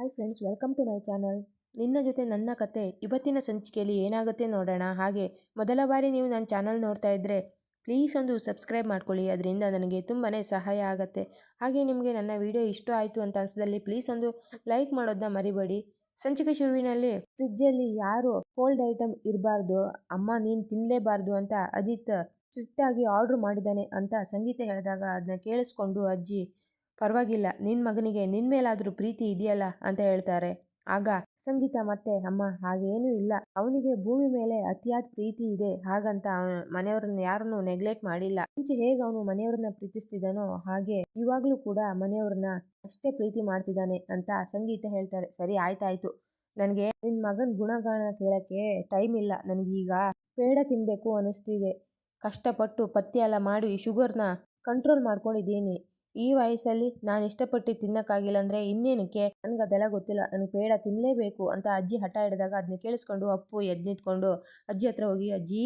Hi friends welcome to my channel ನಿನ್ನ ಜೊತೆ ನನ್ನ ಕತೆ ಇವತ್ತಿನ ಸಂಚಿಕೆಯಲ್ಲಿ ಏನಾಗುತ್ತೆ ನೋಡೋಣ. ಹಾಗೆ ಮೊದಲ ಬಾರಿ ನೀವು ನನ್ನ ಚಾನಲ್ ನೋಡ್ತಾ ಇದ್ದರೆ ಪ್ಲೀಸ್ ಒಂದು ಸಬ್ಸ್ಕ್ರೈಬ್ ಮಾಡ್ಕೊಳ್ಳಿ. ಅದರಿಂದ ನನಗೆ ತುಂಬಾ ಸಹಾಯ ಆಗುತ್ತೆ. ಹಾಗೆ ನಿಮಗೆ ನನ್ನ ವಿಡಿಯೋ ಇಷ್ಟ ಆಯಿತು ಅಂತ ಅನಿಸಿದಲ್ಲಿ ಪ್ಲೀಸ್ ಒಂದು ಲೈಕ್ ಮಾಡೋದನ್ನ ಮರಿಬೇಡಿ. ಸಂಚಿಕೆ ಶುರುವಿನಲ್ಲಿ ಫ್ರಿಜ್ಜಲ್ಲಿ ಯಾರು ಕೋಲ್ಡ್ ಐಟಮ್ ಇರಬಾರ್ದು, ಅಮ್ಮ ನೀನು ತಿನ್ನಲೇಬಾರ್ದು ಅಂತ ಅಜಿತ್ ಸ್ಟ್ರಿಕ್ಟಾಗಿ ಆರ್ಡ್ರ್ ಮಾಡಿದ್ದಾನೆ ಅಂತ ಸಂಗೀತ ಹೇಳಿದಾಗ ಅದನ್ನ ಕೇಳಿಸ್ಕೊಂಡು ಅಜ್ಜಿ ಪರವಾಗಿಲ್ಲ ನಿನ್ನ ಮಗನಿಗೆ ನಿನ್ನ ಮೇಲಾದರೂ ಪ್ರೀತಿ ಇದೆಯಲ್ಲ ಅಂತ ಹೇಳ್ತಾರೆ. ಆಗ ಸಂಗೀತ ಮತ್ತೆ ಅಮ್ಮ ಹಾಗೇನೂ ಇಲ್ಲ. ಅವನಿಗೆ ಭೂಮಿ ಮೇಲೆ ಅತಿಯಾದ ಪ್ರೀತಿ ಇದೆ. ಹಾಗಂತ ಅವನ ಮನೆಯವ್ರನ್ನ ಯಾರನ್ನು ನೆಗ್ಲೆಕ್ಟ್ ಮಾಡಿಲ್ಲ. ಮುಂಚೆ ಹೇಗೆ ಅವನು ಮನೆಯವ್ರನ್ನ ಪ್ರೀತಿಸ್ತಿದ್ದಾನೋ ಹಾಗೆ ಇವಾಗಲೂ ಕೂಡ ಮನೆಯವ್ರನ್ನ ಅಷ್ಟೇ ಪ್ರೀತಿ ಮಾಡ್ತಿದ್ದಾನೆ ಅಂತ ಸಂಗೀತ ಹೇಳ್ತಾರೆ. ಸರಿ, ಆಯ್ತಾಯ್ತು. ನನಗೆ ನಿನ್ನ ಮಗನ ಗುಣಗಾನ ಕೇಳೋಕ್ಕೆ ಟೈಮ್ ಇಲ್ಲ. ನನಗೀಗ ಪೇಡ ತಿನ್ನಬೇಕು ಅನ್ನಿಸ್ತಿದೆ ಕಷ್ಟಪಟ್ಟು ಪಥ್ಯ ಎಲ್ಲ ಮಾಡಿ ಶುಗರ್ನ ಕಂಟ್ರೋಲ್ ಮಾಡ್ಕೊಂಡಿದ್ದೀನಿ. ಈ ವಯಸ್ಸಲ್ಲಿ ನಾನು ಇಷ್ಟಪಟ್ಟು ತಿನ್ನೋಕ್ಕಾಗಿಲ್ಲ ಅಂದರೆ ಇನ್ನೇನಕ್ಕೆ? ನನಗೆ ಅದೆಲ್ಲ ಗೊತ್ತಿಲ್ಲ. ನನಗೆ ಬೇಡ ತಿನ್ನಲೇಬೇಕು ಅಂತ ಅಜ್ಜಿ ಹಠ ಹಿಡಿದಾಗ ಅದನ್ನ ಕೇಳಿಸ್ಕೊಂಡು ಅಪ್ಪು ಎದ್ದು ನಿಂತ್ಕೊಂಡು ಅಜ್ಜಿ ಹತ್ರ ಹೋಗಿ, ಅಜ್ಜಿ,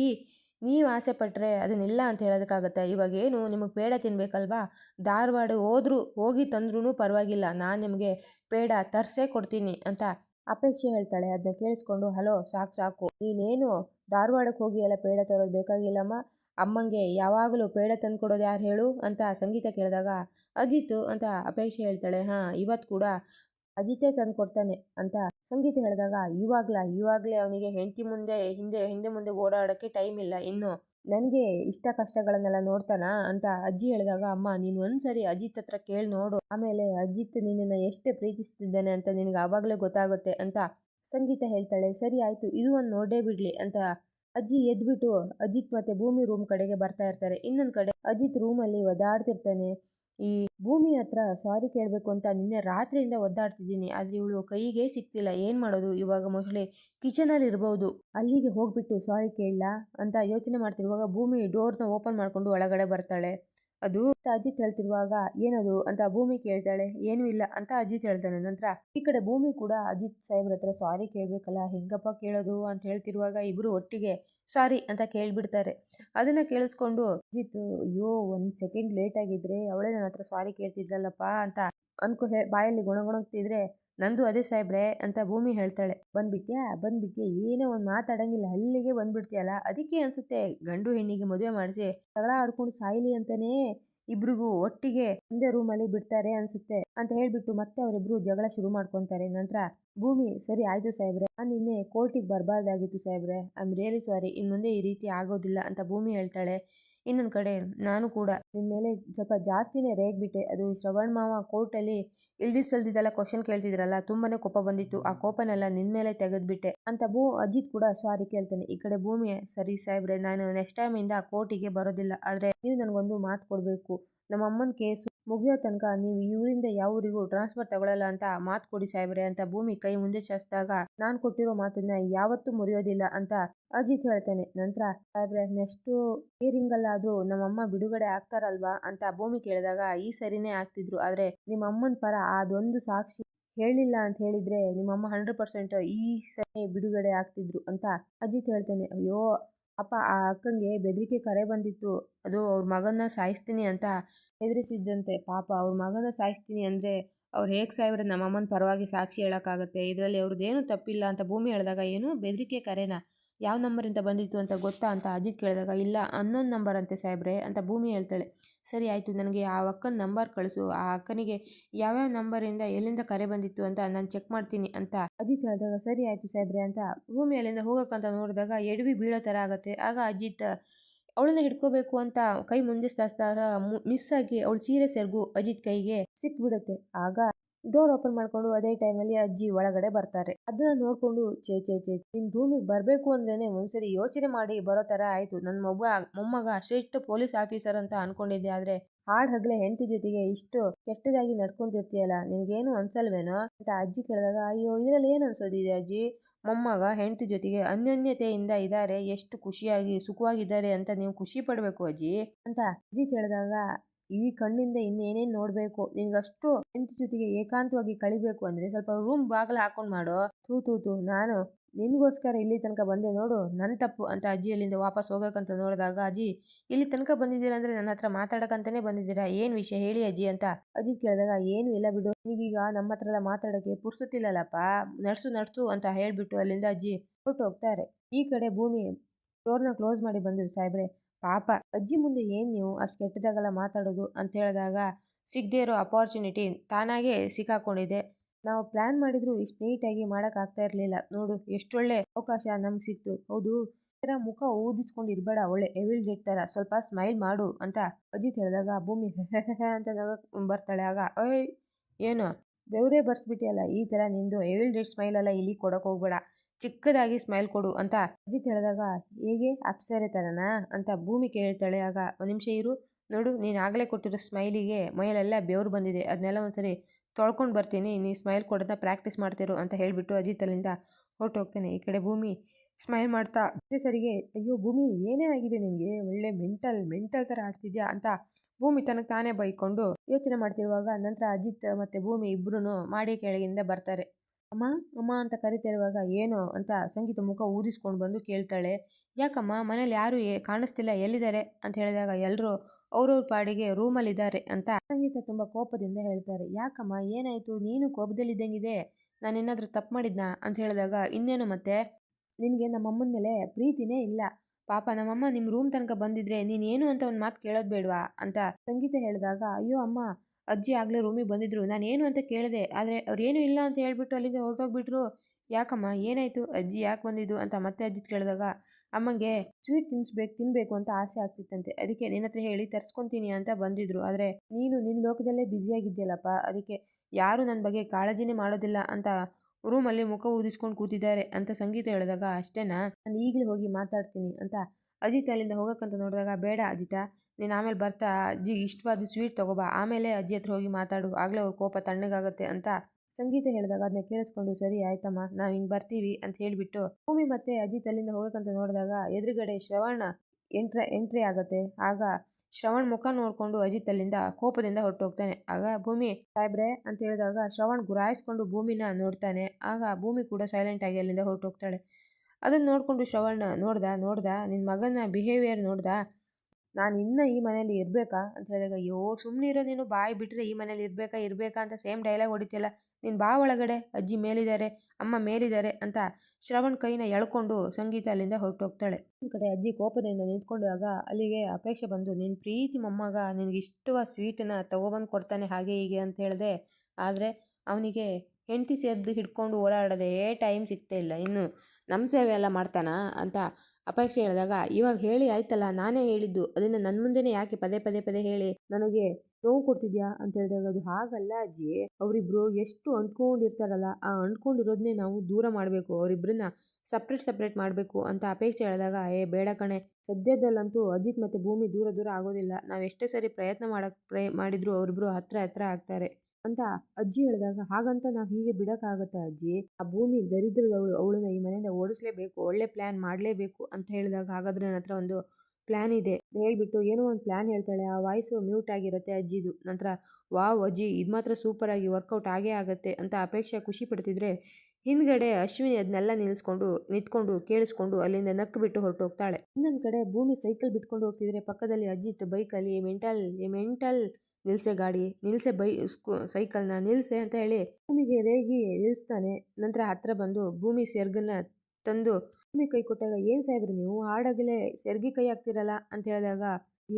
ನೀವು ಆಸೆ ಪಟ್ಟರೆ ಅದನ್ನಿಲ್ಲ ಅಂತ ಹೇಳೋದಕ್ಕಾಗತ್ತೆ. ಇವಾಗ ಏನು? ನಿಮಗೆ ಪೇಡ ತಿನ್ನಬೇಕಲ್ವಾ ಧಾರವಾಡ ಹೋದರೂ, ಹೋಗಿ ತಂದ್ರೂ ಪರವಾಗಿಲ್ಲ. ನಾನು ನಿಮಗೆ ಪೇಡ ತರಿಸೇ ಕೊಡ್ತೀನಿ ಅಂತ ಅಪೇಕ್ಷೆ ಹೇಳ್ತಾಳೆ. ಅದನ್ನ ಕೇಳಿಸ್ಕೊಂಡು, ಹಲೋ, ಸಾಕು ಸಾಕು. ನೀನೇನು ಧಾರವಾಡಕ್ಕೆ ಹೋಗಿ ಎಲ್ಲ ಪೇಡ ತರೋದು ಬೇಕಾಗಿಲ್ಲಮ್ಮ. ಅಮ್ಮಂಗೆ ಯಾವಾಗಲೂ ಪೇಡ ತಂದು ಕೊಡೋದು ಯಾರು ಹೇಳು ಅಂತ ಸಂಗೀತ ಕೇಳಿದಾಗ, ಅಜಿತ್ ಅಂತ ಅಪೇಕ್ಷೆ ಹೇಳ್ತಾಳೆ. ಹಾಂ, ಇವತ್ತು ಕೂಡ ಅಜಿತೇ ತಂದು ಕೊಡ್ತಾನೆ ಅಂತ ಸಂಗೀತ ಹೇಳಿದಾಗ, ಇವಾಗ್ಲಾ, ಇವಾಗಲೇ ಅವನಿಗೆ ಹೆಂಡತಿ ಮುಂದೆ, ಹಿಂದೆ ಹಿಂದೆ ಮುಂದೆ ಓಡಾಡೋಕ್ಕೆ ಟೈಮ್ ಇಲ್ಲ. ಇನ್ನು ನನಗೆ ಇಷ್ಟ ಕಷ್ಟಗಳನ್ನೆಲ್ಲ ನೋಡ್ತಾನಾ? ಅಂತ ಅಜ್ಜಿ ಹೇಳಿದಾಗ, ಅಮ್ಮ, ನೀನು ಒಂದ್ಸರಿ ಅಜಿತ್ ಹತ್ರ ಕೇಳಿ ನೋಡು. ಆಮೇಲೆ ಅಜಿತ್ ನಿನ್ನನ್ನು ಎಷ್ಟು ಪ್ರೀತಿಸ್ತಿದ್ದಾನೆ ಅಂತ ನಿನಗೆ ಆವಾಗಲೇ ಗೊತ್ತಾಗುತ್ತೆ ಅಂತ ಸಂಗೀತ ಹೇಳ್ತಾಳೆ, ಸರಿ ಆಯಿತು, ಇದು ಒಂದು ನೋಡೇ ಬಿಡಲಿ ಅಂತ ಅಜ್ಜಿ ಎದ್ಬಿಟ್ಟು ಅಜಿತ್ ಮತ್ತೆ ಭೂಮಿ ರೂಮ್ ಕಡೆಗೆ ಬರ್ತಾ ಇರ್ತಾರೆ. ಇನ್ನೊಂದು ಕಡೆ ಅಜಿತ್ ರೂಮಲ್ಲಿ ಒದ್ದಾಡ್ತಿರ್ತಾನೆ, ಈ ಭೂಮಿ ಹತ್ರ ಸಾರಿ ಕೇಳಬೇಕು ಅಂತ ನಿನ್ನೆ ರಾತ್ರಿಯಿಂದ ಒದ್ದಾಡ್ತಿದ್ದೀನಿ, ಆದರೆ ಇವಳು ಕೈಗೆ ಸಿಕ್ತಿಲ್ಲ ಏನು ಮಾಡೋದು? ಇವಾಗ ಮೋಸ್ಟ್ಲಿ ಕಿಚನಲ್ಲಿ ಇರ್ಬೋದು, ಅಲ್ಲಿಗೆ ಹೋಗ್ಬಿಟ್ಟು ಸಾರಿ ಕೇಳಲಾ? ಅಂತ ಯೋಚನೆ ಮಾಡ್ತಿರುವಾಗ ಭೂಮಿ ಡೋರ್ನ ಓಪನ್ ಮಾಡಿಕೊಂಡು ಒಳಗಡೆ ಬರ್ತಾಳೆ. ಅದು ಅಜ್ಜಿ ಹೇಳ್ತಿರುವಾಗ, ಏನದು? ಅಂತ ಭೂಮಿ ಕೇಳ್ತಾಳೆ. ಏನು ಇಲ್ಲ ಅಂತ ಅಜಿತ್ ಹೇಳ್ತಾನೆ. ನಂತರ, ಈ ಕಡೆ ಭೂಮಿ ಕೂಡ ಅಜಿತ್ ಸಾಹೇಬ್ರ ಹತ್ರ ಸಾರಿ ಕೇಳ್ಬೇಕಲ್ಲ, ಹೆಂಗಪ್ಪ ಕೇಳೋದು? ಅಂತ ಹೇಳ್ತಿರುವಾಗ ಇಬ್ರು ಒಟ್ಟಿಗೆ ಸಾರಿ ಅಂತ ಕೇಳ್ಬಿಡ್ತಾರೆ. ಅದನ್ನ ಕೇಳಿಸ್ಕೊಂಡು, ಅಜಿತ್, ಅಯ್ಯೋ, ಒಂದ್ ಸೆಕೆಂಡ್ ಲೇಟ್ ಆಗಿದ್ರೆ ಅವಳೇ ನನ್ನ ಹತ್ರ ಸಾರಿ ಕೇಳ್ತಿದ್ಲಲ್ಲಪ್ಪ ಅಂತ ಅನ್ಕೊ ಬಾಯಲ್ಲಿ ಗುಣಗುಣಗ್ತಿದ್ರೆ ನಂದು ಅದೇ ಸಾಹೇಬ್ರೆ ಅಂತ ಭೂಮಿ ಹೇಳ್ತಾಳೆ. ಬಂದ್ಬಿಟ್ಯಾ? ಬಂದ್ಬಿಟ್ಯಾ? ಏನೋ ಒಂದು ಮಾತಾಡಂಗಿಲ್ಲ ಅಲ್ಲಿಗೆ ಬಂದ್ಬಿಡ್ತೀಯಲ್ಲ? ಅದಕ್ಕೆ ಅನ್ಸುತ್ತೆ ಗಂಡು ಹೆಣ್ಣಿಗೆ ಮದುವೆ ಮಾಡಿಸಿ ಜಗಳ ಆಡ್ಕೊಂಡು ಸಾಯ್ಲಿ ಅಂತಾನೇ ಇಬ್ರಿಗೂ ಒಟ್ಟಿಗೆ ಒಂದೇ ರೂಮಲ್ಲಿ ಬಿಡ್ತಾರೆ ಅನ್ಸುತ್ತೆ ಅಂತ ಹೇಳ್ಬಿಟ್ಟು ಮತ್ತೆ ಅವರಿಬ್ರು ಜಗಳ ಶುರು ಮಾಡ್ಕೊತಾರೆ. ನಂತರ ಭೂಮಿ ಸರಿ ಆಯಿತು ಸಾಹೇಬ್ರೆ. ನಾನು ನಿನ್ನೆ ಕೋರ್ಟಿಗೆ ಬರಬಾರ್ದಾಗಿತ್ತು ಸಾಹೇಬ್ರೆ. ಐ ರಿಯಲಿ ಸಾರಿ ಇನ್ನು ಮುಂದೆ ಈ ರೀತಿ ಆಗೋದಿಲ್ಲ ಅಂತ ಭೂಮಿ ಹೇಳ್ತಾಳೆ. ಇನ್ನೊಂದು ಕಡೆ ನಾನು ಕೂಡ ನಿನ್ನ ಮೇಲೆ ಸ್ವಲ್ಪ ಜಾಸ್ತಿನೇ ರೇಗ್ಬಿಟ್ಟೆ. ಅದು ಶ್ರವಣ್ ಮಾವ ಕೋರ್ಟಲ್ಲಿ ಇಲ್ದಿಸಲ್ದಿದ್ದೆಲ್ಲ ಕ್ವಶನ್ ಕೇಳ್ತಿದ್ರಲ್ಲ, ತುಂಬಾನೇ ಕೋಪ ಬಂದಿತ್ತು. ಆ ಕೋಪನೆಲ್ಲ ನಿನ್ನ ಮೇಲೆ ತೆಗೆದ್ಬಿಟ್ಟೆ ಅಂತ ಭೂ, ಅಜಿತ್ ಕೂಡ ಸಾರಿ ಕೇಳ್ತೇನೆ. ಈ ಕಡೆ ಭೂಮಿ, ಸರಿ ಸಾಹೇಬ್ರೆ, ನಾನು ನೆಕ್ಸ್ಟ್ ಟೈಮಿಂದ ಕೋರ್ಟಿಗೆ ಬರೋದಿಲ್ಲ. ಆದರೆ ನೀವು ನನಗೊಂದು ಮಾತು ಕೊಡಬೇಕು. ನಮ್ಮ ಅಮ್ಮನ ಕೇಸು ಮುಗಿಯೋ ತನಕ ನೀವು ಇವರಿಂದ ಯಾವ ಊರಿಗೂ ಟ್ರಾನ್ಸ್ಫರ್ ತಗೊಳ್ಳಲ್ಲ ಅಂತ ಮಾತು ಕೊಡಿ ಸಾಹೇಬ್ರೆ ಅಂತ ಭೂಮಿ ಕೈ ಮುಂದೆ ಚಾಚಿದಾಗ ನಾನು ಕೊಟ್ಟಿರೋ ಮಾತನ್ನ ಯಾವತ್ತೂ ಮುರಿಯೋದಿಲ್ಲ ಅಂತ ಅಜಿತ್ ಹೇಳ್ತಾನೆ. ನಂತರ, ಸಾಹೇಬ್ರೆ ನೆಕ್ಸ್ಟ್ ಇಯರಿಂಗಲ್ಲಾದ್ರೂ ನಮ್ಮಮ್ಮ ಬಿಡುಗಡೆ ಆಗ್ತಾರಲ್ವಾ? ಅಂತ ಭೂಮಿ ಕೇಳಿದಾಗ, ಈ ಸರಿನೇ ಆಗ್ತಿದ್ರು. ಆದ್ರೆ ನಿಮ್ಮ ಅಮ್ಮನ ಪರ ಅದೊಂದು ಸಾಕ್ಷಿ. ಹೇಳಿಲ್ಲ ಅಂತ ಹೇಳಿದ್ರೆ ನಿಮ್ಮಮ್ಮ ಹಂಡ್ರೆಡ್ ಪರ್ಸೆಂಟ್ ಈ ಸರಿ ಬಿಡುಗಡೆ ಆಗ್ತಿದ್ರು ಅಂತ ಅಜಿತ್ ಹೇಳ್ತಾನೆ. ಅಯ್ಯೋ ಅಪ್ಪ, ಆ ಅಕ್ಕಂಗೆ ಬೆದರಿಕೆ ಕರೆ ಬಂದಿತ್ತು. ಅದು ಅವ್ರ ಮಗನ ಸಾಯಿಸ್ತೀನಿ ಅಂತ ಹೆದರಿಸಿದ್ದಂತೆ. ಪಾಪ ಅವ್ರ ಮಗನ ಸಾಯಿಸ್ತೀನಿ ಅಂದರೆ ಅವ್ರು ಹೇಗೆ ಸಾಯಿಬ್ರೆ ನಮ್ಮಮ್ಮನ ಪರವಾಗಿ ಸಾಕ್ಷಿ ಹೇಳೋಕ್ಕಾಗತ್ತೆ? ಇದರಲ್ಲಿ ಅವ್ರದ್ದೇನು ತಪ್ಪಿಲ್ಲ ಅಂತ ಭೂಮಿ ಹೇಳಿದಾಗ ಏನು? ಬೆದರಿಕೆ ಕರೆನಾ? ಯಾವ ನಂಬರಿಂದ ಬಂದಿತ್ತು ಅಂತ ಗೊತ್ತಾ ಅಂತ ಅಜಿತ್ ಕೇಳಿದಾಗ, ಇಲ್ಲ, ಅನ್ನೊಂದು ನಂಬರ್ ಅಂತೆ ಸಾಹೇಬ್ರೆ ಅಂತ ಭೂಮಿ ಹೇಳ್ತಾಳೆ. ಸರಿ, ಆಯಿತು, ನನಗೆ ಆ ಅಕ್ಕನ ನಂಬರ್ ಕಳಿಸು. ಆ ಅಕ್ಕನಿಗೆ ಯಾವ್ಯಾವ ನಂಬರಿಂದ ಎಲ್ಲಿಂದ ಕರೆ ಬಂದಿತ್ತು ಅಂತ ನಾನು ಚೆಕ್ ಮಾಡ್ತೀನಿ ಅಂತ ಅಜಿತ್ ಹೇಳಿದಾಗ, ಸರಿ, ಆಯಿತು ಸಾಹೇಬ್ರೆ ಅಂತ ಭೂಮಿ ಅಲ್ಲಿಂದ ಹೋಗೋಕ್ಕಂತ ನೋಡಿದಾಗ ಎಡವಿ ಬೀಳೋ ಥರ ಆಗುತ್ತೆ. ಆಗ ಅಜಿತ್, ಅವಳನ್ನ ಹಿಡ್ಕೋಬೇಕು ಅಂತ ಕೈ ಮುಂದೆ ಮಿಸ್ ಆಗಿ ಅವಳು ಸೀರೆ ಸೆರಗು ಅಜಿತ್ ಕೈಗೆ ಸಿಕ್ಬಿಡುತ್ತೆ. ಆಗ ಡೋರ್ ಓಪನ್ ಮಾಡ್ಕೊಂಡು ಅದೇ ಟೈಮಲ್ಲಿ ಅಜ್ಜಿ ಒಳಗಡೆ ಬರ್ತಾರೆ. ಅದನ್ನ ನೋಡ್ಕೊಂಡು ಚೇ ಚೇ ಚೇ ನಿನ್ ರೂಮಿಗೆ ಬರಬೇಕು ಅಂದ್ರೇನೆ ಒಂದ್ಸರಿ ಯೋಚನೆ ಮಾಡಿ ಬರೋ ತರ ಆಯ್ತು. ನನ್ನ ಮಗ, ಮೊಮ್ಮಗ ಶ್ರೇಷ್ಠ ಪೊಲೀಸ್ ಆಫೀಸರ್ ಅಂತ ಅನ್ಕೊಂಡಿದ್ದೆ. ಆದ್ರೆ ಹಾಡ್ ಹಗ್ಲೆ ಹೆಂಡತಿ ಜೊತೆಗೆ ಇಷ್ಟು ಕೆಟ್ಟದಾಗಿ ನಡ್ಕೊಂತಿರ್ತೀಯಲ್ಲ, ನಿನಗೇನು ಅನ್ಸಲ್ವೇನೋ? ಅಂತ ಅಜ್ಜಿ ಕೇಳಿದಾಗ, ಅಯ್ಯೋ, ಇದರಲ್ಲಿ ಏನು ಅನ್ಸೋದಿದೆ ಅಜ್ಜಿ? ಮೊಮ್ಮಗ, ಹೆಂಡತಿ ಜೊತೆಗೆ ಅನ್ಯೋನ್ಯತೆಯಿಂದ ಇದ್ದಾರೆ ಎಷ್ಟು ಖುಷಿಯಾಗಿ, ಸುಖವಾಗಿದ್ದಾರೆ ಅಂತ ನೀವು ಖುಷಿ ಪಡಬೇಕು ಅಜ್ಜಿ? ಅಂತ ಅಜ್ಜಿ ಕೇಳಿದಾಗ ಈ ಕಣ್ಣಿಂದ ಇನ್ನೇನೇನು ನೋಡಬೇಕು? ನಿನಗಷ್ಟು ಹೆಂಡತಿ ಜೊತೆಗೆ ಏಕಾಂತವಾಗಿ ಕಳಿಬೇಕು ಅಂದ್ರೆ ಸ್ವಲ್ಪ ರೂಮ್ ಬಾಗಿಲು ಹಾಕೊಂಡು ಮಾಡೋ. ತೂ ತೂ ತೂ ನಾನು ನಿನಗೋಸ್ಕರ ಇಲ್ಲಿ ತನಕ ಬಂದೆ ನೋಡು. ನನ್ನ ತಪ್ಪು ಅಂತ ಅಜ್ಜಿ ಅಲ್ಲಿಂದ ವಾಪಸ್ ಹೋಗೋಕ್ಕಂತ ನೋಡಿದಾಗ, ಅಜ್ಜಿ, ಇಲ್ಲಿ ತನಕ ಬಂದಿದ್ದೀರ ಅಂದರೆ ನನ್ನ ಹತ್ರ ಮಾತಾಡೋಕ್ಕಂತಲೇ ಬಂದಿದ್ದೀರಾ? ಏನು ವಿಷಯ? ಹೇಳಿ ಅಜ್ಜಿ ಅಂತ ಅಜ್ಜಿ ಕೇಳಿದಾಗ, ಏನು ಇಲ್ಲ ಬಿಡು. ನಿನಗೀಗ ನಮ್ಮ ಹತ್ರ ಎಲ್ಲ ಮಾತಾಡೋಕ್ಕೆ ಪುರ್ಸುತ್ತಿಲ್ಲಲ್ಲಪ್ಪ. ನಡ್ಸು ನಡ್ಸು ಅಂತ ಹೇಳಿಬಿಟ್ಟು ಅಲ್ಲಿಂದ ಅಜ್ಜಿ ಹೊರಟು ಹೋಗ್ತಾರೆ ಈ ಕಡೆ ಭೂಮಿ ಡೋರ್ನ ಕ್ಲೋಸ್ ಮಾಡಿ ಬಂದಿದೆ ಸಾಹೇಬ್ರೆ. ಪಾಪ, ಅಜ್ಜಿ ಮುಂದೆ ಏನು ನೀವು ಅಷ್ಟು ಕೆಟ್ಟದಾಗೆಲ್ಲ ಮಾತಾಡೋದು ಅಂತ ಹೇಳಿದಾಗ ಸಿಗದೇ ಇರೋ ಅಪಾರ್ಚುನಿಟಿ ತಾನಾಗೇ ಸಿಕ್ಕಾಕೊಂಡಿದೆ. ನಾವು ಪ್ಲ್ಯಾನ್ ಮಾಡಿದ್ರು ಇಷ್ಟು ನೀಟಾಗಿ ಮಾಡೋಕ್ಕಾಗ್ತಾ ಇರಲಿಲ್ಲ. ನೋಡು, ಎಷ್ಟೊಳ್ಳೆ ಅವಕಾಶ ನಮ್ಗೆ ಸಿಕ್ತು. ಹೌದು ಥರ ಮುಖ ಊದಿಸ್ಕೊಂಡು ಇರಬೇಡ ಒಳ್ಳೆ ಎವಿಲ್ ಡೆಟ್ ಥರ ಸ್ವಲ್ಪ ಸ್ಮೈಲ್ ಮಾಡು ಅಂತ ಅಜಿತ್ ಹೇಳಿದಾಗ, ಭೂಮಿ ಅಂತ ಬರ್ತಾಳೆ. ಆಗ ಏಯ್ ಏನು, ಬೆವರೇ ಬರ್ಸ್ಬಿಟ್ಟಿಯಲ್ಲ, ಈ ಥರ ನಿಂದು ಎವಿಲ್ ಡೆಟ್ ಸ್ಮೈಲ್ ಎಲ್ಲ ಇಲ್ಲಿ ಕೊಡೋಕೆ ಹೋಗ್ಬೇಡ. ಚಿಕ್ಕದಾಗಿ ಸ್ಮೈಲ್ ಕೊಡು ಅಂತ ಅಜಿತ್ ಹೇಳಿದಾಗ, ಹೇಗೆ? ಅಪ್ಸರೆ ತರನಾ? ಅಂತ ಭೂಮಿ ಕೇಳ್ತಾಳೆ. ಆಗ, ಒಂದು ನಿಮಿಷ ಇರು. ನೋಡು, ನೀನು ಆಗಲೇ ಕೊಟ್ಟಿರೋ ಸ್ಮೈಲಿಗೆ ಮೈಲೆಲ್ಲ ಬೆವರು ಬಂದಿದೆ. ಅದನ್ನೆಲ್ಲ ಒಂದ್ಸರಿ ತೊಳ್ಕೊಂಡು ಬರ್ತೀನಿ. ನೀ ಸ್ಮೈಲ್ ಕೊಡೋದನ್ನ ಪ್ರಾಕ್ಟೀಸ್ ಮಾಡ್ತಿರು ಅಂತ ಹೇಳಿಬಿಟ್ಟು ಅಜಿತ್ ಅಲ್ಲಿಂದ ಹೊರಟು ಹೋಗ್ತಾನೆ ಈ ಕಡೆ ಭೂಮಿ ಸ್ಮೈಲ್ ಮಾಡ್ತಾ ಸರಿಗೆ, ಅಯ್ಯೋ, ಭೂಮಿ, ಏನೇ ಆಗಿದೆ ನಿಮಗೆ ಒಳ್ಳೆ ಮೆಂಟಲ್ ಮೆಂಟಲ್ ಥರ ಆಡ್ತಿದ್ಯಾ? ಅಂತ ಭೂಮಿ ತನಗೆ ತಾನೇ ಬೈಕೊಂಡು ಯೋಚನೆ ಮಾಡ್ತಿರುವಾಗ ನಂತರ ಅಜಿತ್ ಮತ್ತು ಭೂಮಿ ಇಬ್ಬರೂ ಮಾಡಿ ಕೆಳಗಿಂದ ಬರ್ತಾರೆ. ಅಮ್ಮ ಅಮ್ಮ ಅಂತ ಕರಿತಿರುವಾಗ ಏನು ಅಂತ ಸಂಗೀತ ಮುಖ ಊದಿಸ್ಕೊಂಡು ಬಂದು ಕೇಳ್ತಾಳೆ. ಯಾಕಮ್ಮ, ಮನೇಲಿ ಯಾರು ಕಾಣಿಸ್ತಿಲ್ಲ, ಎಲ್ಲಿದ್ದಾರೆ? ಅಂತ ಹೇಳಿದಾಗ ಎಲ್ಲರೂ ಅವ್ರವ್ರ ಪಾಡಿಗೆ ರೂಮಲ್ಲಿದ್ದಾರೆ ಅಂತ ಸಂಗೀತ ತುಂಬ ಕೋಪದಿಂದ ಹೇಳ್ತಾರೆ. ಯಾಕಮ್ಮ, ಏನಾಯಿತು? ನೀನು ಕೋಪದಲ್ಲಿದ್ದಂಗಿದೆ. ನಾನು ಏನಾದರೂ ತಪ್ಪು ಮಾಡಿದ್ನಾ? ಅಂತ ಹೇಳಿದಾಗ ಇನ್ನೇನು ಮತ್ತೆ? ನಿನಗೆ ನಮ್ಮಮ್ಮನ ಮೇಲೆ ಪ್ರೀತಿನೇ ಇಲ್ಲ. ಪಾಪ ನಮ್ಮಮ್ಮ ನಿಮ್ಮ ರೂಮ್ ತನಕ ಬಂದಿದ್ರೆ ನೀನು ಏನು ಅಂತ ಒಂದು ಮಾತು ಕೇಳೋದು ಬೇಡವಾ? ಅಂತ ಸಂಗೀತ ಹೇಳಿದಾಗ, ಅಯ್ಯೋ ಅಮ್ಮ ಅಜ್ಜಿ ಆಗಲೇ ರೂಮಿಗೆ ಬಂದಿದ್ರು. ನಾನು ಏನು ಅಂತ ಕೇಳಿದೆ. ಆದರೆ ಅವ್ರು ಏನೂ ಇಲ್ಲ ಅಂತ ಹೇಳಿಬಿಟ್ಟು ಅಲ್ಲಿಂದ ಹೊರಟೋಗ್ಬಿಟ್ರು. ಯಾಕಮ್ಮ? ಏನಾಯಿತು? ಅಜ್ಜಿ ಯಾಕೆ ಬಂದಿದ್ದು ಅಂತ ಮತ್ತೆ ಅಜ್ಜಿ ಕೇಳಿದಾಗ, ಅಮ್ಮಂಗೆ ಸ್ವೀಟ್ ತಿನ್ನಿಸ್ಬೇಕು ತಿನ್ನಬೇಕು ಅಂತ ಆಸೆ ಆಗ್ತಿತ್ತಂತೆ. ಅದಕ್ಕೆ ನಿನ್ನ ಹತ್ರ ಹೇಳಿ ತರಿಸ್ಕೊತೀನಿ ಅಂತ ಬಂದಿದ್ರು. ಆದರೆ ನೀನು ನಿನ್ನ ಲೋಕದಲ್ಲೇ ಬ್ಯುಸಿಯಾಗಿದ್ಯಲ್ಲಪ್ಪ ಅದಕ್ಕೆ ಯಾರು ನನ್ನ ಬಗ್ಗೆ ಕಾಳಜಿನೇ ಮಾಡೋದಿಲ್ಲ ಅಂತ ರೂಮಲ್ಲಿ ಮುಖ ಊದಿಸ್ಕೊಂಡು ಕೂತಿದ್ದಾರೆ ಅಂತ ಸಂಗೀತ ಹೇಳಿದಾಗ, ಅಷ್ಟೇನಾ? ನಾನು ಈಗಲೇ ಹೋಗಿ ಮಾತಾಡ್ತೀನಿ ಅಂತ ಅಜಿತ್ ಅಲ್ಲಿಂದ ಹೋಗೋಕ್ಕಂತ ನೋಡಿದಾಗ, ಬೇಡ ಅಜಿತ. ನೀನು ಆಮೇಲೆ ಬರ್ತಾ, ಅಜ್ಜಿ ಇಷ್ಟವಾದ ಸ್ವೀಟ್ ತಗೋಬಾ, ಆಮೇಲೆ ಅಜ್ಜಿ ಹತ್ರ ಹೋಗಿ ಮಾತಾಡು, ಆಗಲೇ ಅವ್ರ ಕೋಪ ತಣ್ಣಗಾಗುತ್ತೆ ಅಂತ ಸಂಗೀತ ಹೇಳಿದಾಗ ಅದನ್ನ ಕೇಳಿಸ್ಕೊಂಡು, ಸರಿ ಆಯ್ತಮ್ಮ, ನಾವು ಹಿಂಗೆ ಬರ್ತೀವಿ ಅಂತ ಹೇಳಿಬಿಟ್ಟು ಭೂಮಿ ಮತ್ತೆ ಅಜಿತ್ ಅಲ್ಲಿಂದ ಹೋಗಬೇಕಂತ ನೋಡಿದಾಗ ಎದುರುಗಡೆ ಶ್ರವಣ ಎಂಟ್ರ, ಎಂಟ್ರಿ ಆಗುತ್ತೆ. ಆಗ ಶ್ರವಣ್ ಮುಖ ನೋಡಿಕೊಂಡು ಅಜಿತ್ ಅಲ್ಲಿಂದ ಕೋಪದಿಂದ ಹೊರಟೋಗ್ತಾನೆ. ಆಗ ಭೂಮಿ, ಸಾಹೇಬ್ರೆ ಅಂತ ಹೇಳಿದಾಗ ಶ್ರವಣ್ ಗುರಾಯಿಸ್ಕೊಂಡು ಭೂಮಿನ ನೋಡ್ತಾನೆ. ಆಗ ಭೂಮಿ ಕೂಡ ಸೈಲೆಂಟ್ ಆಗಿ ಅಲ್ಲಿಂದ ಹೊರಟೋಗ್ತಾಳೆ. ಅದನ್ನು ನೋಡಿಕೊಂಡು ಶ್ರವಣ್ ನೋಡ್ದ ನೋಡ್ದ ನಿನ್ನ ಮಗನ ಬಿಹೇವಿಯರ್ ನೋಡ್ದ ನಾನು ಇನ್ನೂ ಈ ಮನೇಲಿ ಇರಬೇಕಾ? ಅಂತ ಹೇಳಿದಾಗ, ಅಯ್ಯೋ ಸುಮ್ಮನಿರೋ ನೀನು ಬಾಯಿ ಬಿಟ್ಟರೆ ಈ ಮನೇಲಿ ಇರಬೇಕಾ? ಇರಬೇಕಾ? ಅಂತ ಸೇಮ್ ಡೈಲಾಗ್ ಹೊಡಿತಿಯಲ್ಲ. ನೀನು ಬಾ ಒಳಗಡೆ, ಅಜ್ಜಿ ಮೇಲಿದ್ದಾರೆ, ಅಮ್ಮ ಮೇಲಿದ್ದಾರೆ, ಅಂತ ಶ್ರವಣ್ ಕೈನ ಎಳ್ಕೊಂಡು ಸಂಗೀತ ಅಲ್ಲಿಂದ ಹೊರಟೋಗ್ತಾಳೆ. ಒಂದು ಕಡೆ ಅಜ್ಜಿ ಕೋಪದಿಂದ ನಿಂತ್ಕೊಂಡಾಗ ಅಲ್ಲಿಗೆ ಅಪೇಕ್ಷೆ ಬಂದು ನಿನ್ನ ಪ್ರೀತಿ ಮೊಮ್ಮಗ, ನಿನಗೆ ಇಷ್ಟವಾದ ಸ್ವೀಟನ್ನು ತೊಗೊಬಂದು ಕೊಡ್ತಾನೆ ಹಾಗೆ ಹೀಗೆ ಅಂತ ಹೇಳಿದೆ. ಆದರೆ ಅವನಿಗೆ ಹೆಂಡತಿ ಸೇರಿದು ಹಿಡ್ಕೊಂಡು ಓಡಾಡೋದೇ ಟೈಮ್ ಸಿಗ್ತಾ ಇಲ್ಲ. ಇನ್ನು ನಮ್ಮ ಸೇವೆ ಎಲ್ಲ ಮಾಡ್ತಾನಾ? ಅಂತ ಅಪೇಕ್ಷೆ ಹೇಳಿದಾಗ, ಇವಾಗ ಹೇಳಿ ಆಯ್ತಲ್ಲ, ನಾನೇ ಹೇಳಿದ್ದು. ಅದನ್ನು ನನ್ನ ಮುಂದೆನೇ ಯಾಕೆ ಪದೇ ಪದೇ ಪದೇ ಹೇಳಿ ನನಗೆ ನೋವು ಕೊಡ್ತಿದ್ಯಾ? ಅಂತ ಹೇಳಿದಾಗ, ಅದು ಹಾಗಲ್ಲ ಅಜ್ಜಿ. ಅವರಿಬ್ರು ಎಷ್ಟು ಅಂಟ್ಕೊಂಡಿರ್ತಾರಲ್ಲ, ಆ ಅಂಟ್ಕೊಂಡಿರೋದನ್ನೇ ನಾವು ದೂರ ಮಾಡಬೇಕು. ಅವರಿಬ್ಬರನ್ನ ಸಪ್ರೇಟ್ ಸಪ್ರೇಟ್ ಮಾಡಬೇಕು. ಅಂತ ಅಪೇಕ್ಷೆ ಹೇಳಿದಾಗ, ಏ, ಬೇಡ ಕಣೆ. ಸದ್ಯದಲ್ಲಂತೂ ಅಜಿತ್ ಮತ್ತು ಭೂಮಿ ದೂರ ದೂರ ಆಗೋದಿಲ್ಲ. ನಾವು ಎಷ್ಟೇ ಸರಿ ಪ್ರಯತ್ನ ಮಾಡೋಕ್ಕೆ ಪ್ರಯ ಮಾಡಿದರೂ ಅವರಿಬ್ರು ಹತ್ರ ಹತ್ರ ಆಗ್ತಾರೆ. ಅಂತ ಅಜ್ಜಿ ಹೇಳಿದಾಗ, ಹಾಗಂತ ನಾವು ಹೀಗೆ ಬಿಡೋಕ್ಕಾಗತ್ತಾ ಅಜ್ಜಿ. ಆ ಭೂಮಿ ದರಿದ್ರದವಳು ಅವಳನ್ನ ಈ ಮನೆಯಿಂದ ಓಡಿಸ್ಲೇಬೇಕು, ಒಳ್ಳೆ ಪ್ಲ್ಯಾನ್ ಮಾಡಲೇಬೇಕು ಅಂತ ಹೇಳಿದಾಗ, ಹಾಗಾದ್ರೆ ನನ್ನ ಹತ್ರ ಒಂದು ಪ್ಲ್ಯಾನ್ ಇದೆ. ಹೇಳಿಬಿಟ್ಟು ಏನೋ ಒಂದು ಪ್ಲ್ಯಾನ್ ಹೇಳ್ತಾಳೆ. ಆ ವಾಯ್ಸು ಮ್ಯೂಟ್ ಆಗಿರುತ್ತೆ ಅಜ್ಜಿದು. ನಂತರ, ವಾವ್ ಅಜ್ಜಿ, ಇದು ಮಾತ್ರ ಸೂಪರಾಗಿ ವರ್ಕೌಟ್ ಆಗೇ ಆಗುತ್ತೆ ಅಂತ ಅಪೇಕ್ಷೆ ಖುಷಿ ಪಡ್ತಿದ್ರೆ, ಹಿಂದ್ಗಡೆ ಅಶ್ವಿನಿ ಅದನ್ನೆಲ್ಲ ನಿಲ್ಲಿಸ್ಕೊಂಡು ನಿಂತ್ಕೊಂಡು, ಕೇಳಿಸ್ಕೊಂಡು ಅಲ್ಲಿಂದ ನಕ್ಕು ಬಿಟ್ಟು ಹೊರಟೋಗ್ತಾಳೆ. ಇನ್ನೊಂದು ಕಡೆ ಭೂಮಿ ಸೈಕಲ್ ಬಿಟ್ಕೊಂಡು ಹೋಗ್ತಿದ್ರೆ, ಪಕ್ಕದಲ್ಲಿ ಅಜ್ಜಿತ್ ಬೈಕಲ್ಲಿ ಮೆಂಟಲ್ ಎ ಮೆಂಟಲ್ ನಿಲ್ಸೆ ಗಾಡಿ, ನಿಲ್ಸೆ ಬೈ, ಸ್ಕೂ, ಸೈಕಲ್ನ ನಿಲ್ಸೆ ಅಂತ ಹೇಳಿ ಭೂಮಿಗೆ ರೇಗಿ ನಿಲ್ಲಿಸ್ತಾನೆ ನಂತರ ಹತ್ರ ಬಂದು ಭೂಮಿ ಸೆರ್ಗನ್ನ ತಂದು ಭೂಮಿ ಕೈ ಕೊಟ್ಟಾಗ, ಏನು ಸಾಹೇಬ್ರಿ ನೀವು ಹಾಡಾಗಲೇ ಸೆರ್ಗಿ ಕೈ ಹಾಕ್ತಿರಲ್ಲ? ಅಂತ ಹೇಳಿದಾಗ,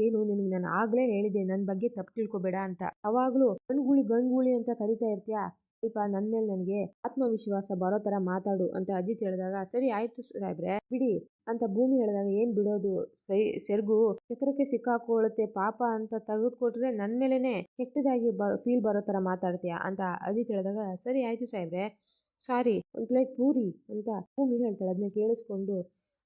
ಏನು ನಿನಗೆ ನಾನು ಆಗಲೇ ಹೇಳಿದೆ ನನ್ನ ಬಗ್ಗೆ ತಪ್ಪು ತಿಳ್ಕೊಬೇಡ ಅಂತ. ಅವಾಗಲೂ ಗಣ್ಗುಳಿ ಗಂಡ್ಗುಳಿ ಅಂತ ಕರಿತಾ ಇರ್ತೀಯಾ? ಸ್ವಲ್ಪ ನನ್ನ ಮೇಲೆ ನನಗೆ ಆತ್ಮವಿಶ್ವಾಸ ಬರೋ ತರ ಮಾತಾಡು ಅಂತ ಅಜಿತ್ ಹೇಳಿದಾಗ, ಸರಿ ಆಯ್ತು ಸಾಹೇಬ್ರೆ ಬಿಡಿ ಅಂತ ಭೂಮಿ ಹೇಳಿದಾಗ ಏನು ಬಿಡೋದು? ಸೈ, ಸೆರ್ಗು ಚಕ್ರಕ್ಕೆ ಸಿಕ್ಕಾಕೊಳ್ಳುತ್ತೆ ಪಾಪ ಅಂತ ತೆಗೆದುಕೊಟ್ರೆ ನನ್ನ ಮೇಲೇನೆ ಕೆಟ್ಟದಾಗಿ ಫೀಲ್ ಬರೋ ತರ ಮಾತಾಡ್ತೀಯಾ ಅಂತ ಅಜಿತ್ ಹೇಳಿದಾಗ, ಸರಿ ಆಯ್ತು ಸಾಹೇಬ್ರೆ ಸಾರಿ ಒಂದು ಪ್ಲೇಟ್ ಪೂರಿ ಅಂತ ಭೂಮಿ ಹೇಳ್ತಾಳೆ ಅದನ್ನ ಕೇಳಿಸ್ಕೊಂಡು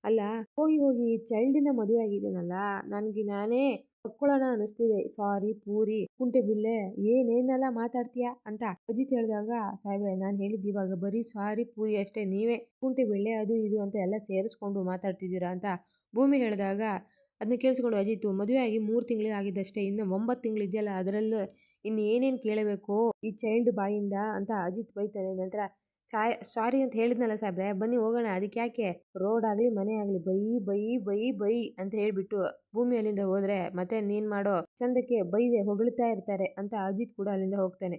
ಅಲ್ಲ, ಹೋಗಿ ಹೋಗಿ ಚೈಲ್ಡಿನ ಮದುವೆ ಆಗಿದ್ದೀನಲ್ಲ ನನಗೆ ನಾನೇ ಹೊಡ್ಕೊಳ್ಳೋಣ ಅನಿಸ್ತಿದೆ ಸಾರಿ ಪೂರಿ, ಕುಂಟೆ ಬಿಲ್ಲೆ, ಏನೇನೆಲ್ಲ ಮಾತಾಡ್ತೀಯಾ ಅಂತ ಅಜಿತ್ ಹೇಳಿದಾಗ, ಸಾಹೇಬ್ರೆ, ನಾನು ಹೇಳಿದ್ದು ಇವಾಗ ಬರೀ ಸಾರಿ ಪೂರಿ ಅಷ್ಟೇ, ನೀವೇ ಕುಂಟೆ ಬಿಲ್ಲೆ, ಅದು ಇದು ಅಂತ ಎಲ್ಲ ಸೇರಿಸ್ಕೊಂಡು ಮಾತಾಡ್ತಿದ್ದೀರಾ ಅಂತ ಭೂಮಿ ಹೇಳಿದಾಗ ಅದನ್ನ ಕೇಳಿಸ್ಕೊಂಡು ಅಜಿತ್, ಮದುವೆ ಆಗಿ ಮೂರು ತಿಂಗಳಿಗೆ ಆಗಿದ್ದಷ್ಟೇ, ಇನ್ನು ಒಂಬತ್ತು ತಿಂಗಳಿದೆಯಲ್ಲ ಅದರಲ್ಲೂ ಇನ್ನು ಏನೇನು ಕೇಳಬೇಕು? ಈ ಚೈಲ್ಡ್ ಬಾಯಿಂದ ಅಂತ ಅಜಿತ್ ಬೈತಾನೆ, ನಂತರ ಸಾಯ್ ಸಾರಿ ಅಂತ ಹೇಳಿದ್ನಲ್ಲ ಸಾಹೇಬ್ರೆ, ಬನ್ನಿ ಹೋಗೋಣ, ಅದಕ್ಕೆ ಯಾಕೆ? ರೋಡ್ ಆಗಲಿ, ಮನೆ ಆಗಲಿ ಬೈ ಬೈ ಬೈ ಬೈ ಅಂತ ಹೇಳ್ಬಿಟ್ಟು ಭೂಮಿ ಅಲ್ಲಿಂದ ಹೋದ್ರೆ ಮತ್ತೆ ನೀನ್ ಮಾಡೋ ಚಂದಕ್ಕೆ ಬೈದೆ ಹೊಗಳ್ತಾ ಇರ್ತಾರೆ ಅಂತ ಅಜಿತ್ ಕೂಡ ಅಲ್ಲಿಂದ ಹೋಗ್ತಾನೆ.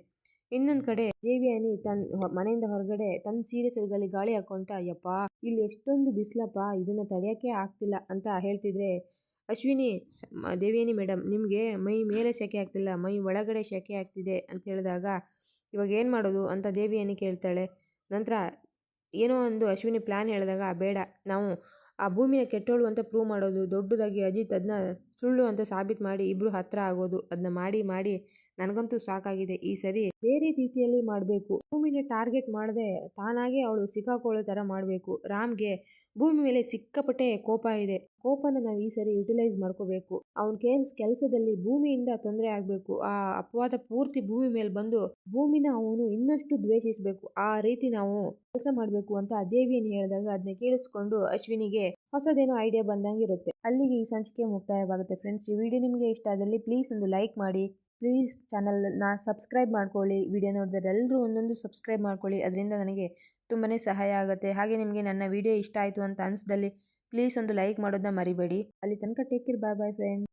ಇನ್ನೊಂದ್ ಕಡೆ ದೇವಿಯಾನಿ ತನ್ನ ಮನೆಯಿಂದ ಹೊರಗಡೆ ತನ್ನ ಸೀರೆ ಸೆರಗಲ್ಲಿ ಗಾಳಿ ಹಾಕೊಂತ ಅಯ್ಯಪ್ಪ ಇಲ್ಲಿ ಎಷ್ಟೊಂದು ಬಿಸಿಲಪ್ಪ, ಇದನ್ನ ತಡೆಯೋಕೆ ಆಗ್ತಿಲ್ಲ ಅಂತ ಹೇಳ್ತಿದ್ರೆ ಅಶ್ವಿನಿ ದೇವಿಯಾನಿ ಮೇಡಮ್ ನಿಮಗೆ ಮೈ ಮೇಲೆ ಸೆಕೆ ಆಗ್ತಿಲ್ಲ, ಮೈ ಒಳಗಡೆ ಸೆಕೆ ಆಗ್ತಿದೆ ಅಂತ ಹೇಳಿದಾಗ ಇವಾಗ ಏನು ಮಾಡೋದು ಅಂತ ದೇವಿಯಾನಿ ಕೇಳ್ತಾಳೆ. ನಂತರ ಏನೋ ಒಂದು ಅಶ್ವಿನಿ ಪ್ಲ್ಯಾನ್ ಹೇಳಿದಾಗ ಬೇಡ, ನಾವು ಆ ಭೂಮಿನ ಕೆಟ್ಟೋಳು ಅಂತ ಪ್ರೂವ್ ಮಾಡೋದು, ದೊಡ್ಡದಾಗಿ ಅಜಿತ್ ಅದನ್ನ ಸುಳ್ಳು ಅಂತ ಸಾಬೀತು ಮಾಡಿ ಇಬ್ಬರು ಹತ್ರ ಆಗೋದು ಅದನ್ನ ಮಾಡಿ ಮಾಡಿ ನನಗಂತೂ ಸಾಕಾಗಿದೆ, ಈ ಸರಿ ಬೇರೆ ರೀತಿಯಲ್ಲಿ ಮಾಡಬೇಕು. ಭೂಮಿನ ಟಾರ್ಗೆಟ್ ಮಾಡದೆ ತಾನಾಗೆ ಅವಳು ಸಿಕ್ಕಾಕೊಳ್ಳೋ ಥರ ಮಾಡಬೇಕು. ರಾಮ್ಗೆ ಭೂಮಿ ಮೇಲೆ ಸಿಕ್ಕಾಪಟ್ಟೆ ಕೋಪ ಇದೆ. ಕೋಪನ ನಾವು ಈ ಸರಿ ಯುಟಿಲೈಸ್ ಮಾಡ್ಕೋಬೇಕು. ಅವನ ಕೇಲ್ಸ್, ಕೆಲಸದಲ್ಲಿ ಭೂಮಿಯಿಂದ ತೊಂದರೆ ಆಗಬೇಕು. ಆ ಅಪವಾದ ಪೂರ್ತಿ ಭೂಮಿ ಮೇಲೆ ಬಂದು ಭೂಮಿನ ಅವನು ಇನ್ನಷ್ಟು ದ್ವೇಷಿಸಬೇಕು. ಆ ರೀತಿ ನಾವು ಕೆಲಸ ಮಾಡಬೇಕು ಅಂತ ದೇವಿಯನ್ನು ಹೇಳಿದಾಗ ಅದನ್ನ ಕೇಳಿಸ್ಕೊಂಡು ಅಶ್ವಿನಿಗೆ ಹೊಸದೇನೋ ಐಡಿಯಾ ಬಂದಂಗೆ ಇರುತ್ತೆ ಅಲ್ಲಿಗೆ ಈ ಸಂಚಿಕೆ ಮುಕ್ತಾಯವಾಗುತ್ತೆ. ಫ್ರೆಂಡ್ಸ್ ಈ ವಿಡಿಯೋ ನಿಮಗೆ ಇಷ್ಟ ಆದಲ್ಲಿ ಪ್ಲೀಸ್ ಒಂದು ಲೈಕ್ ಮಾಡಿ. ಪ್ಲೀಸ್ ಚಾನಲ್ನ ಸಬ್ಸ್ಕ್ರೈಬ್ ಮಾಡ್ಕೊಳ್ಳಿ. ವಿಡಿಯೋ ನೋಡಿದ್ರೆ ಎಲ್ಲರೂ ಒಂದೊಂದು ಸಬ್ಸ್ಕ್ರೈಬ್ ಮಾಡ್ಕೊಳ್ಳಿ. ಅದರಿಂದ ನನಗೆ ತುಂಬಾ ಸಹಾಯ ಆಗುತ್ತೆ. ಹಾಗೆ ನಿಮಗೆ ನನ್ನ ವಿಡಿಯೋ ಇಷ್ಟ ಆಯಿತು ಅಂತ ಅನಿಸ್ದಲ್ಲಿ ಪ್ಲೀಸ್ ಒಂದು ಲೈಕ್ ಮಾಡೋದನ್ನ ಮರಿಬೇಡಿ. ಅಲ್ಲಿ ತನಕ take care. Bye bye, friend.